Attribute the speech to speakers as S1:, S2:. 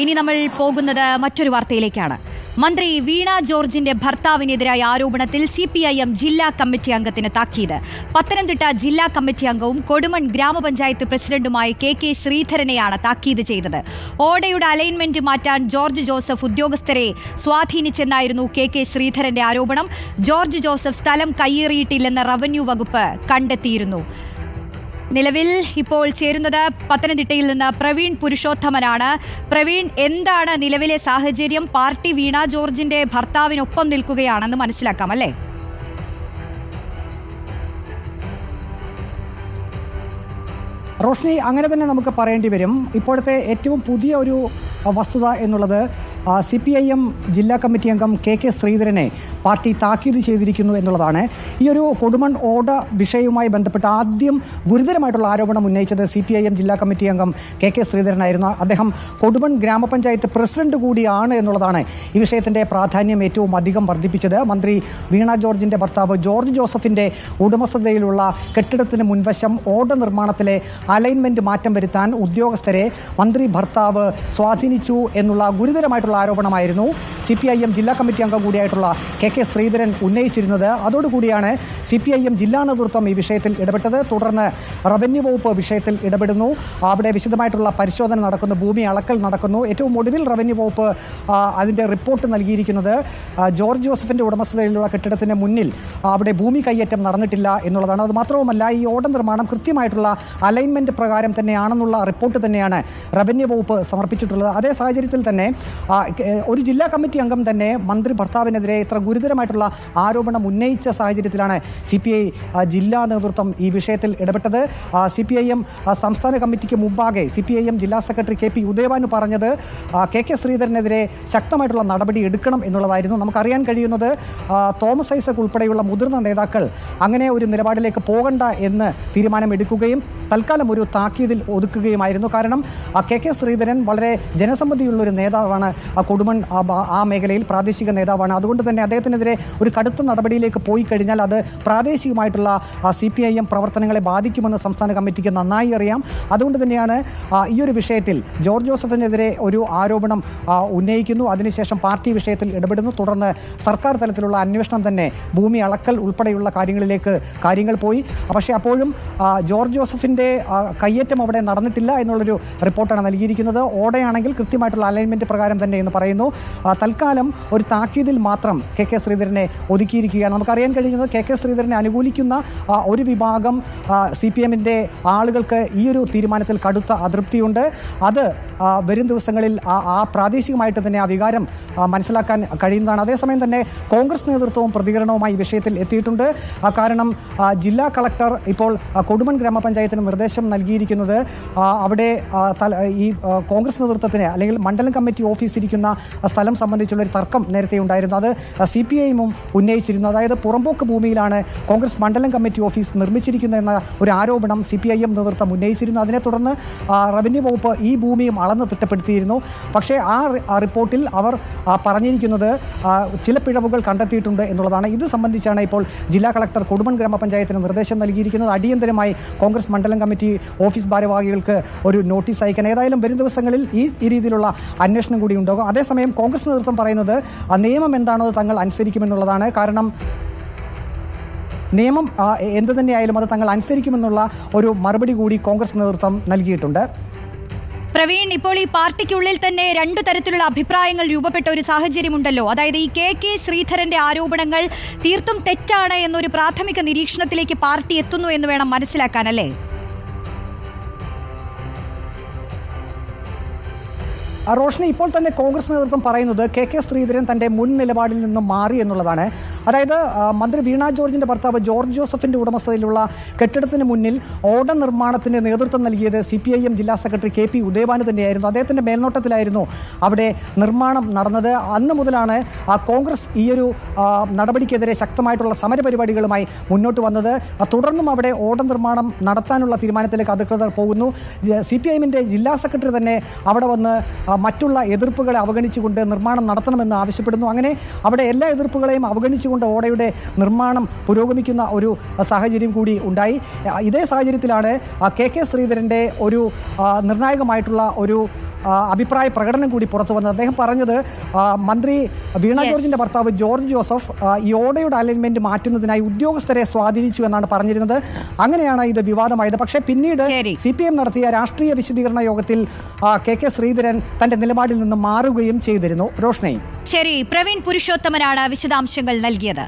S1: ഇനി നമ്മൾ പോകുന്നത് മറ്റൊരു വാർത്തയിലേക്കാണ്. മന്ത്രി വീണ ജോർജിന്റെ ഭർത്താവിനെതിരായ ആരോപണത്തിൽ സി പി ഐ എം ജില്ലാ കമ്മിറ്റി അംഗത്തിന് താക്കീത്. പത്തനംതിട്ട ജില്ലാ കമ്മിറ്റി അംഗവും കൊടുമൺ ഗ്രാമപഞ്ചായത്ത് പ്രസിഡന്റുമായ കെ കെ ശ്രീധരനെയാണ് താക്കീത് ചെയ്തത്. ഓടയുടെ അലൈൻമെന്റ് മാറ്റാൻ ജോർജ് ജോസഫ് ഉദ്യോഗസ്ഥരെ സ്വാധീനിച്ചെന്നായിരുന്നു കെ കെ ശ്രീധരന്റെ ആരോപണം. ജോർജ് ജോസഫ് സ്ഥലം കയ്യേറിയിട്ടില്ലെന്ന് റവന്യൂ വകുപ്പ് കണ്ടെത്തിയിരുന്നു. നിലവിൽ ഇപ്പോൾ ചേരുന്നത് പത്തനംതിട്ടയിൽ നിന്ന് പ്രവീൺ പുരുഷോത്തമനാണ്. പ്രവീൺ എന്താണ് നിലവിലെ സാഹചര്യം? പാർട്ടി വീണ ജോർജിന്റെ ഭർത്താവിനൊപ്പം നിൽക്കുകയാണെന്ന് മനസ്സിലാക്കാം അല്ലേ?
S2: റോഷ്നി അങ്ങനെ തന്നെ നമുക്ക് പറയേണ്ടി വരും. ഇപ്പോഴത്തെ ഏറ്റവും പുതിയ ഒരു വസ്തുത എന്നുള്ളത് സി പി ഐ എം ജില്ലാ കമ്മിറ്റി അംഗം കെ കെ ശ്രീധരനെ പാർട്ടി താക്കീത് ചെയ്തിരിക്കുന്നു എന്നുള്ളതാണ്. ഈ ഒരു കൊടുമൺ ഓട വിഷയവുമായി ബന്ധപ്പെട്ട് ആദ്യം ഗുരുതരമായിട്ടുള്ള ആരോപണം ഉന്നയിച്ചത് സി പി ഐ എം ജില്ലാ കമ്മിറ്റി അംഗം കെ കെ ശ്രീധരനായിരുന്നു. അദ്ദേഹം കൊടുമൺ ഗ്രാമപഞ്ചായത്ത് പ്രസിഡന്റ് കൂടിയാണ് എന്നുള്ളതാണ് ഈ വിഷയത്തിന്റെ പ്രാധാന്യം ഏറ്റവും അധികം വർദ്ധിപ്പിച്ചത്. മന്ത്രി വീണ ജോർജിന്റെ ഭർത്താവ് ജോർജ് ജോസഫിന്റെ ഉടമസ്ഥതയിലുള്ള കെട്ടിടത്തിന് മുൻവശം ഓട നിർമ്മാണത്തിലെ അലൈൻമെന്റ് മാറ്റം വരുത്താൻ ഉദ്യോഗസ്ഥരെ മന്ത്രി ഭർത്താവ് സ്വാധീനിച്ചു എന്നുള്ള ഗുരുതരമായിട്ടുള്ള ആരോപണമായിരുന്നു. സി പി ഐ എം ജില്ലാ കമ്മിറ്റി അംഗം കൂടിയായിട്ടുള്ള കെ കെ ശ്രീധരൻ ഉന്നയിച്ചിരുന്നത്. അതോടുകൂടിയാണ് സി പി ഐ എം ജില്ലാ നേതൃത്വം ഈ വിഷയത്തിൽ ഇടപെട്ടത്. തുടർന്ന് റവന്യൂ വകുപ്പ് വിഷയത്തിൽ ഇടപെടുന്നു. അവിടെ വിശദമായിട്ടുള്ള പരിശോധന നടക്കുന്നു. ഭൂമി അളക്കൽ നടക്കുന്നു. ഏറ്റവും ഒടുവിൽ റവന്യൂ വകുപ്പ് അതിന്റെ റിപ്പോർട്ട് നൽകിയിരിക്കുന്നത് ജോർജ് ജോസഫിന്റെ ഉടമസ്ഥതയിലുള്ള കെട്ടിടത്തിന് മുന്നിൽ അവിടെ ഭൂമി കയ്യേറ്റം നടന്നിട്ടില്ല എന്നുള്ളതാണ്. അത് മാത്രവുമല്ല ഈ ഓട നിർമ്മാണം കൃത്യമായിട്ടുള്ള അലൈൻമെന്റ് പ്രകാരം തന്നെയാണെന്നുള്ള റിപ്പോർട്ട് തന്നെയാണ് റവന്യൂ വകുപ്പ് സമർപ്പിച്ചിട്ടുള്ളത്. അതേ സാഹചര്യത്തിൽ തന്നെ ഒരു ജില്ലാ കമ്മിറ്റി അംഗം തന്നെ മന്ത്രി ഭർത്താവിനെതിരെ ഇത്ര ഗുരുതരമായിട്ടുള്ള ആരോപണം ഉന്നയിച്ച സാഹചര്യത്തിലാണ് സി പി ഐ ജില്ലാ നേതൃത്വം ഈ വിഷയത്തിൽ ഇടപെട്ടത്. സി പി ഐ എം സംസ്ഥാന കമ്മിറ്റിക്ക് മുമ്പാകെ സി പി ഐ എം ജില്ലാ സെക്രട്ടറി കെ പി ഉദയവാന് പറഞ്ഞത് കെ കെ ശ്രീധരനെതിരെ ശക്തമായിട്ടുള്ള നടപടി എടുക്കണം എന്നുള്ളതായിരുന്നു നമുക്കറിയാൻ കഴിയുന്നത്. തോമസ് ഐസക് ഉൾപ്പെടെയുള്ള മുതിർന്ന നേതാക്കൾ അങ്ങനെ ഒരു നിലപാടിലേക്ക് പോകണ്ട എന്ന് തീരുമാനമെടുക്കുകയും തൽക്കാലം ഒരു താക്കീതിൽ ഒതുക്കുകയുമായിരുന്നു. കാരണം കെ കെ ശ്രീധരൻ വളരെ ജനസമ്മതിയുള്ള ഒരു നേതാവാണ്. കൊടുമൺ ആ, മേഖലയിൽ പ്രാദേശിക നേതാവാണ്. അതുകൊണ്ട് തന്നെ അദ്ദേഹത്തിനെതിരെ ഒരു കടുത്ത നടപടിയിലേക്ക് പോയി കഴിഞ്ഞാൽ അത് പ്രാദേശികമായിട്ടുള്ള സി പി ഐ എം പ്രവർത്തനങ്ങളെ ബാധിക്കുമെന്ന് സംസ്ഥാന കമ്മിറ്റിക്ക് നന്നായി അറിയാം. അതുകൊണ്ട് തന്നെയാണ് ഈ ഒരു വിഷയത്തിൽ ജോർജ് ജോസഫിനെതിരെ ഒരു ആരോപണം ഉന്നയിക്കുന്നു. അതിനുശേഷം പാർട്ടി വിഷയത്തിൽ ഇടപെടുന്നു. തുടർന്ന് സർക്കാർ തലത്തിലുള്ള അന്വേഷണം തന്നെ ഭൂമി അളക്കൽ ഉൾപ്പെടെയുള്ള കാര്യങ്ങളിലേക്ക് കാര്യങ്ങൾ പോയി. പക്ഷേ അപ്പോഴും ജോർജ് ജോസഫിന്റെ കയ്യേറ്റം അവിടെ നടന്നിട്ടില്ല എന്നുള്ളൊരു റിപ്പോർട്ടാണ് നൽകിയിരിക്കുന്നത്. ഓടയാണെങ്കിൽ കൃത്യമായിട്ടുള്ള അലൈൻമെന്റ് പ്രകാരം തന്നെ എന്ന് പറയുന്നു. തൽക്കാലം ഒരു താക്കീതിൽ മാത്രം കെ കെ ശ്രീധരനെ ഒതുക്കിയിരിക്കുകയാണ്. നമുക്കറിയാൻ കഴിയുന്നത് കെ കെ ശ്രീധരനെ അനുകൂലിക്കുന്ന ഒരു വിഭാഗം സി പി എമ്മിന്റെ ആളുകൾക്ക് ഈ ഒരു തീരുമാനത്തിൽ കടുത്ത അതൃപ്തിയുണ്ട്. അത് വരും ദിവസങ്ങളിൽ ആ പ്രാദേശികമായിട്ട് തന്നെ ആ വികാരം മനസ്സിലാക്കാൻ കഴിയുന്നതാണ്. അതേസമയം തന്നെ കോൺഗ്രസ് നേതൃത്വവും പ്രതികരണവുമായി വിഷയത്തിൽ എത്തിയിട്ടുണ്ട്. കാരണം ജില്ലാ കളക്ടർ ഇപ്പോൾ കൊടുമൺ ഗ്രാമപഞ്ചായത്തിന് നിർദ്ദേശം നൽകിയിരിക്കുന്നത് അവിടെ ഈ കോൺഗ്രസ് നേതൃത്വത്തിന് അല്ലെങ്കിൽ മണ്ഡലം കമ്മിറ്റി ഓഫീസ് ആ, സ്ഥലം സംബന്ധിച്ചുള്ള ഒരു തർക്കം നേരത്തെ ഉണ്ടായിരുന്നു. അത് സി പി ഐഎമ്മും ഉന്നയിച്ചിരുന്നു. അതായത് പുറമ്പോക്ക് ഭൂമിയിലാണ് കോൺഗ്രസ് മണ്ഡലം കമ്മിറ്റി ഓഫീസ് നിർമ്മിച്ചിരിക്കുന്നതെന്ന ഒരു ആരോപണം സി പി ഐ എം നേതൃത്വം ഉന്നയിച്ചിരുന്നു. അതിനെ തുടർന്ന് റവന്യൂ വകുപ്പ് ഈ ഭൂമിയും അളന്ന് തിട്ടപ്പെടുത്തിയിരുന്നു. പക്ഷേ ആ റിപ്പോർട്ടിൽ അവർ പറഞ്ഞിരിക്കുന്നത് ചില പിഴവുകൾ കണ്ടെത്തിയിട്ടുണ്ട് എന്നുള്ളതാണ്. ഇത് സംബന്ധിച്ചാണ് ഇപ്പോൾ ജില്ലാ കളക്ടർ കൊടുമൺ ഗ്രാമപഞ്ചായത്തിന് നിർദ്ദേശം നൽകിയിരിക്കുന്നത്. അടിയന്തരമായി കോൺഗ്രസ് മണ്ഡലം കമ്മിറ്റി ഓഫീസ് ഭാരവാഹികൾക്ക് ഒരു നോട്ടീസ് അയക്കാൻ. ഏതായാലും വരും ദിവസങ്ങളിൽ ഈ രീതിയിലുള്ള അന്വേഷണം കൂടി ഉണ്ടാകും അതേസമയം കോൺഗ്രസ് നേതൃത്വം പറയുന്നത് ആ നിയമം എന്താണോ തങ്ങൾ അനുസരിക്കുമെന്നുള്ളതാണ്. കാരണം നിയമം എന്ത് തന്നെയായാലും അത് തങ്ങൾ അനുസരിക്കുമെന്നുള്ള ഒരു മറുപടി കൂടി കോൺഗ്രസ് നേതൃത്വം നൽകിയിട്ടുണ്ട്.
S1: പ്രവീൺ ഇപ്പോൾ ഈ പാർട്ടിക്കുള്ളിൽ തന്നെ രണ്ടു തരത്തിലുള്ള അഭിപ്രായങ്ങൾ രൂപപ്പെട്ട ഒരു സാഹചര്യമുണ്ടല്ലോ. അതായത് ഈ കെ കെ ശ്രീധരന്റെ ആരോപണങ്ങൾ തീർത്തും തെറ്റാണ് എന്നൊരു പ്രാഥമിക നിരീക്ഷണത്തിലേക്ക് പാർട്ടി എത്തുന്നു എന്ന് വേണം മനസ്സിലാക്കാൻ അല്ലേ
S2: റോഷനി ഇപ്പോൾ തന്നെ കോൺഗ്രസ് നേതൃത്വം പറയുന്നത് കെ കെ ശ്രീധരൻ തന്റെ മുൻ നിലപാടിൽ നിന്നും മാറി എന്നുള്ളതാണ്. അതായത് മന്ത്രി വീണ ജോർജിന്റെ ഭർത്താവ് ജോർജ് ജോസഫിന്റെ ഉടമസ്ഥതയിലുള്ള കെട്ടിടത്തിന് മുന്നിൽ ഓട നിർമ്മാണത്തിന് നേതൃത്വം നൽകിയത് സി പി ഐ എം ജില്ലാ സെക്രട്ടറി കെ പി ഉദയഭാനു തന്നെയായിരുന്നു. അദ്ദേഹത്തിന്റെ മേൽനോട്ടത്തിലായിരുന്നു അവിടെ നിർമ്മാണം നടന്നത്. അന്ന് മുതലാണ് കോൺഗ്രസ് ഈയൊരു നടപടിക്കെതിരെ ശക്തമായിട്ടുള്ള സമരപരിപാടികളുമായി മുന്നോട്ട് വന്നത്. തുടർന്നും അവിടെ ഓട നിർമ്മാണം നടത്താനുള്ള തീരുമാനത്തിലേക്ക് അധികൃതർ പോകുന്നു. സി പി ഐ ജില്ലാ സെക്രട്ടറി തന്നെ അവിടെ വന്ന് മറ്റുള്ള എതിർപ്പുകളെ അവഗണിച്ചുകൊണ്ട് നിർമ്മാണം നടത്തണമെന്ന് ആവശ്യപ്പെടുന്നു. അങ്ങനെ അവിടെ എല്ലാ എതിർപ്പുകളെയും അവഗണിച്ചുകൊണ്ട് ഓടയുടെ നിർമ്മാണം പുരോഗമിക്കുന്ന ഒരു സാഹചര്യം കൂടി ഉണ്ടായി. ഇതേ സാഹചര്യത്തിലാണ് കെ കെ ശ്രീധരന്റെ ഒരു നിർണായകമായിട്ടുള്ള ഒരു അഭിപ്രായ പ്രകടനം കൂടി പുറത്തു വന്നത്. അദ്ദേഹം പറഞ്ഞത് മന്ത്രി വീണ
S1: ജോർജിന്റെ
S2: ജോർജിന്റെ ഭർത്താവ് ജോർജ് ജോസഫ് ഈ ഓടയുടെ അലൈൻമെന്റ് മാറ്റുന്നതിനായി ഉദ്യോഗസ്ഥരെ സ്വാധീനിച്ചു എന്നാണ് പറഞ്ഞിരുന്നത്. അങ്ങനെയാണ് ഇത് വിവാദമായത്. പക്ഷേ പിന്നീട്. സി പി എം നടത്തിയ രാഷ്ട്രീയ വിശദീകരണ യോഗത്തിൽ കെ കെ ശ്രീധരൻ തന്റെ നിലപാടിൽ നിന്ന് മാറുകയും ചെയ്തിരുന്നു. റോഷ്നയും.
S1: ശരി പ്രവീൺ പുരുഷോത്തമനാണ് വിശദാംശങ്ങൾ നൽകിയത്.